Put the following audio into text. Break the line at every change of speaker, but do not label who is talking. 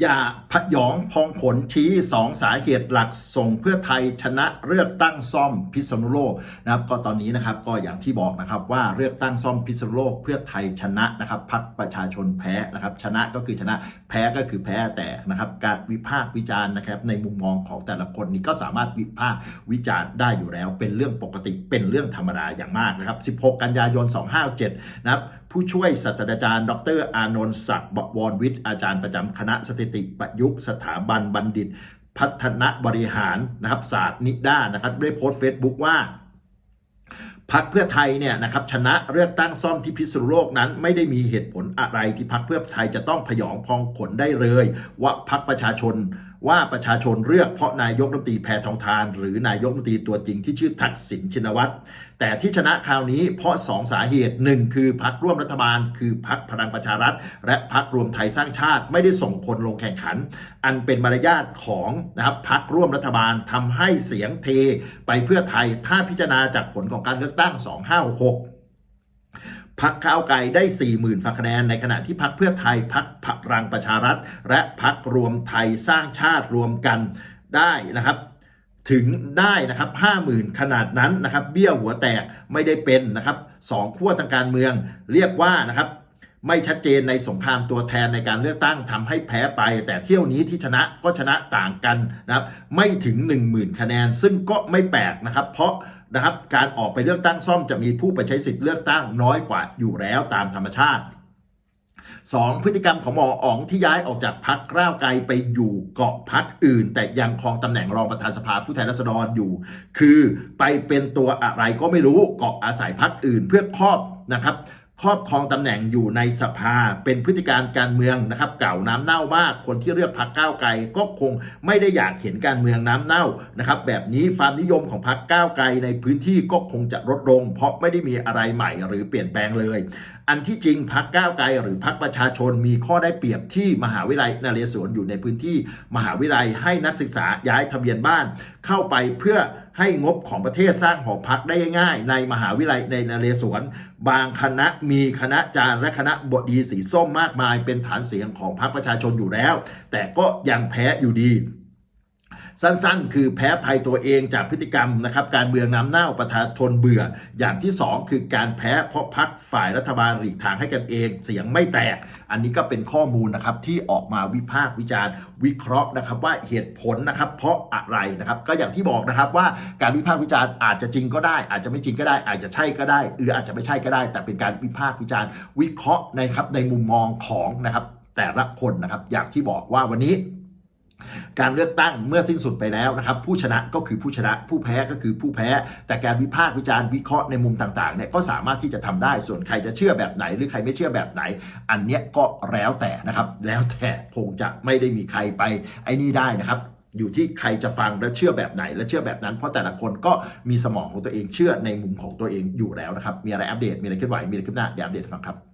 อย่าพยองพองผลชี้สองสาเหตุหลักส่งเพื่อไทยชนะเลือกตั้งซ่อมพิษณุโลกนะครับก็ตอนนี้นะครับก็อย่างที่บอกนะครับว่าเลือกตั้งซ่อมพิษณุโลกเพื่อไทยชนะนะครับพรรคประชาชนแพ้นะครับชนะก็คือชนะแพ้ก็คือแพ้แต่นะครับการวิพากษ์วิจารณ์นะครับในมุมมองของแต่ละคนนี้ก็สามารถวิพากษ์วิจารณ์ได้อยู่แล้ว เป็นเรื่องปกติเป็นเรื่องธรรมดาอย่างมากนะครับ 16 กันยายน 257 นะครับผู้ช่วยศาสตราจารย์ ดรอานนท์ศักดิ์บวรวิทย์อาจารย์ประจำคณะสถิติประยุกต์สถาบันบัณฑิต พัฒนบริหารนะครับศาสตร์นิด้านะครับได้โพสต์เฟซบุ๊กว่าพักเพื่อไทยเนี่ยนะครับชนะเลือกตั้งซ่อมที่พิษณุโลกนั้นไม่ได้มีเหตุผลอะไรที่พักเพื่อไทยจะต้องพยองพองขนได้เลย ว่าพักประชาชน ว่าประชาชนเลือกเพราะนายกรัฐมนตรีแพทองทาน หรือนายกรัฐมนตรีตัวจริงที่ชื่อทักษิณชินวัตรแต่ที่ชนะคราวนี้เพราะสองสาเหตุหนึ่งคือพักร่วมรัฐบาล คือพักพลังประชารัฐ และพักรวมไทยสร้างชาติไม่ได้ส่งคนลงแข่งขัน อันเป็นมารยาทของนะครับพักร่วมรัฐบาลทำให้เสียงเทไปเพื่อไทยถ้าพิจารณาจากผลของการเลือกตั้ง 2566 พักก้าวไกลได้ 40,000ฝักคะแนน ในขณะที่พักเพื่อไทยพักพลังประชารัฐ และพักรวมไทยสร้างชาติรวมกันได้นะครับถึงได้นะครับ50,000 ขนาดนั้นนะครับ เบี้ยวหัวแตกไม่ได้เป็นนะครับสองขั้วทางการเมือง เรียกว่านะครับ ไม่ชัดเจนในสงครามตัวแทนในการเลือกตั้งทำให้แพ้ไป แต่เที่ยวนี้ที่ชนะก็ชนะต่างกันนะครับ ไม่ถึง 10,000 คะแนน ซึ่งก็ไม่แปลกนะครับ เพราะ นะครับ การออกไปเลือกตั้งซ่อมจะมีผู้ไปใช้สิทธิ์เลือกตั้งน้อยกว่าอยู่แล้วตามธรรมชาติสองพฤติกรรมของหมออ๋องที่ย้ายออกจากพักก้าวไกลไปอยู่เกาะพักอื่น แต่ยังครองตำแหน่งรองประธานสภาผู้แทนราษฎรอยู่ คือไปเป็นตัวอะไรก็ไม่รู้เกาะอาศัยพักอื่นเพื่อครอบนะครับ ครอบครองตำแหน่งอยู่ในสภาเป็นพฤติการการเมืองนะครับเก่าน้ำเน่ามาก คนที่เลือกพักก้าวไกลก็คงไม่ได้อยากเห็นการเมืองน้ำเน่านะครับแบบนี้ความนิยมของพักก้าวไกลในพื้นที่ก็คงจะลดลง เพราะไม่ได้มีอะไรใหม่หรือเปลี่ยนแปลงเลย อันที่จริงพักก้าวไกลหรือพักประชาชนมีข้อได้เปรียบที่มหาวิทยาลัยนเรศวรอยู่ในพื้นที่มหาวิทยาลัยให้นักศึกษาย้ายทะเบียนบ้านเข้าไปเพื่อให้งบของประเทศสร้างหอพักได้ง่าย ในมหาวิทยาลัยในนเรศวร บางคณะมีคณะจารย์และคณะบดีสีส้มมากมายเป็นฐานเสียงของพรรคประชาชนอยู่แล้ว แต่ก็ยังแพ้อยู่ดี สั้นๆ คือแพ้ภัยตัวเองจากพฤติกรรมนะครับการเมืองน้ำเน่าประชาชนเบื่อ อย่างที่ 2 คือการแพ้เพราะพักฝ่ายรัฐบาลหลีกทางให้กันเอง เสียงไม่แตก อันนี้ก็เป็นข้อมูลนะครับที่ออกมาวิพากษ์วิจารณ์ วิเคราะห์นะครับว่าเหตุผลนะครับเพราะอะไรนะครับก็อย่างที่บอกนะครับว่าการวิพากษ์วิจารณ์อาจจะจริงก็ได้ อาจจะไม่จริงก็ได้ อาจจะใช่ก็ได้หรืออาจจะไม่ใช่ก็ได้ แต่เป็นการวิพากษ์วิจารณ์ วิเคราะห์นะครับในมุมมองของนะครับแต่ละคนนะครับอย่างที่บอกว่าวันนี้ การเลือกตั้งเมื่อสิ้นสุดไปแล้วนะครับผู้ชนะก็คือผู้ชนะผู้แพ้ก็คือผู้แพ้ แต่การวิพากษ์วิจารณ์วิเคราะห์ในมุมต่างๆเนี่ยก็สามารถที่จะทำได้ส่วนใครจะเชื่อแบบไหน หรือใครไม่เชื่อแบบไหน อันเนี้ยก็แล้วแต่นะครับ แล้วแต่คงจะไม่ได้มีใครไปไอ้นี่ได้นะครับอยู่ที่ใครจะฟังและเชื่อแบบไหนและเชื่อแบบนั้น เพราะแต่ละคนก็มีสมองของตัวเองเชื่อในมุมของตัวเองอยู่แล้วนะครับ มีอะไรอัปเดต มีอะไรเคลื่อนไหวมีอะไรขึ้นหน้าเดี๋ยวอัปเดตฟังครับ